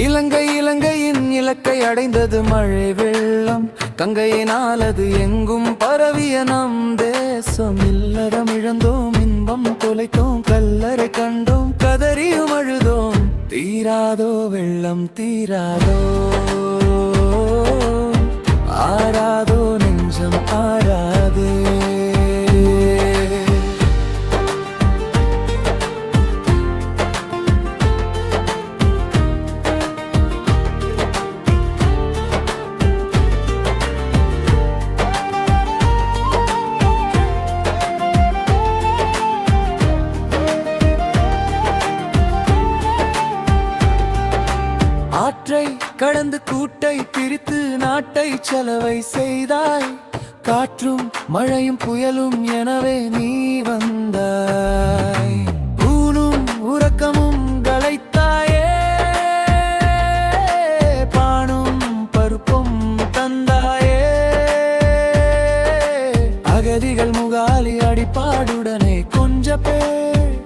இலங்கை இலங்கையின் இலக்கை அடைந்தது மழை வெள்ளம். கங்கையினால் அது எங்கும் பரவிய நம் தேசம். இல்லறம் இழந்தோம் இன்பம் தொலைத்தோம் கல்லறை கண்டோம் கதறியும் அழுதோம். தீராதோ வெள்ளம் தீராதோ. ஆராதோ காற்றை கடந்து கூட்டை பிரித்து நாட்டை செலவை செய்தாய். காற்றும் மழையும் புயலும் எனவே நீ வந்தாய். ஊனும் உறக்கமும் களைத்தாயே. பானும் பருப்பும் தந்தாயே. அகதிகள் முகாலி அடிப்பாடுடனே கொஞ்ச பேர்.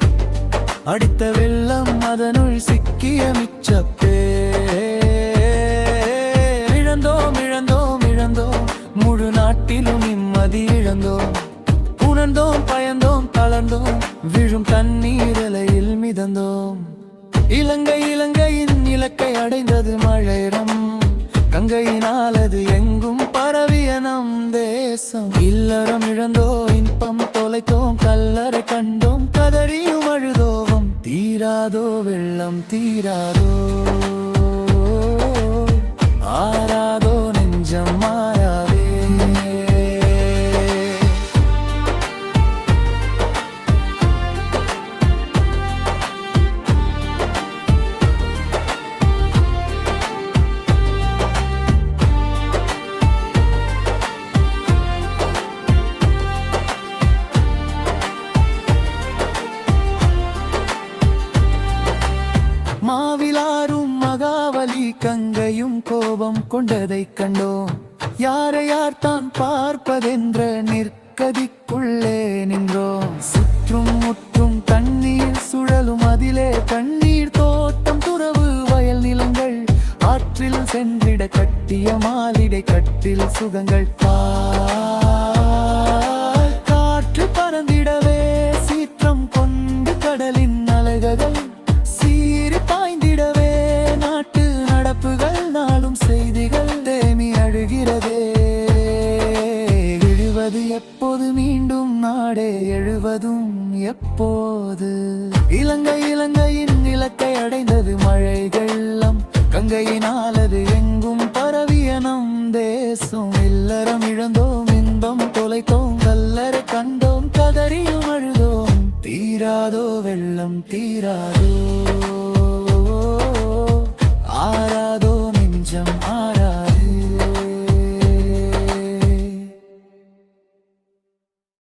அடித்த வெள்ளம் அதனுள் சிக்கிய மிச்சப்பே இழந்தோம். உணர்ந்தோம் பயந்தோம் தளர்ந்தோம். விழும் தண்ணீர் அலையில் மிதந்தோம். இலங்கை இலங்கையின் இலக்கை அடைந்தது மழைரம். கங்கையினால் அது எங்கும் பரவிய நம் தேசம். இல்லறம் இழந்தோ இன்பம் தொலைத்தோம். கல்லறை கண்டோம் கதறியும் அழுதோவம் தீராதோ வெள்ளம் தீராதோ. மாவிலாரும் மகாவலி கங்கையும் கோபம் கொண்டதை கண்டோம். யாரை யார் தான் பார்ப்பதென்ற நிற்கதிக்குள்ளே நின்றோம். சுற்றும் முற்றும் தண்ணீர் சுழலும் அதிலே தண்ணீர் தோட்டம் துறவு வயல் நிலங்கள். ஆற்றில் சென்றிட கட்டிய மாலிடை கட்டில் சுகங்கள். பா காற்று பறந்திடவே சீற்றம் கொண்டு கடலின் அலைகள் முழுவதும் எப்போது? இலங்கை இலங்கையின் இலக்கை அடைந்தது மழை வெள்ளம் கங்கையினால் அது எங்கும் பரவிய நம் தேசம். இல்லறம் இழந்தோம் இன்பம் தொலைத்தோம். கல்லறை கண்டோம் கதறியும் அழுதோம். தீராதோ வெள்ளம் தீராதோ. ஆராதோ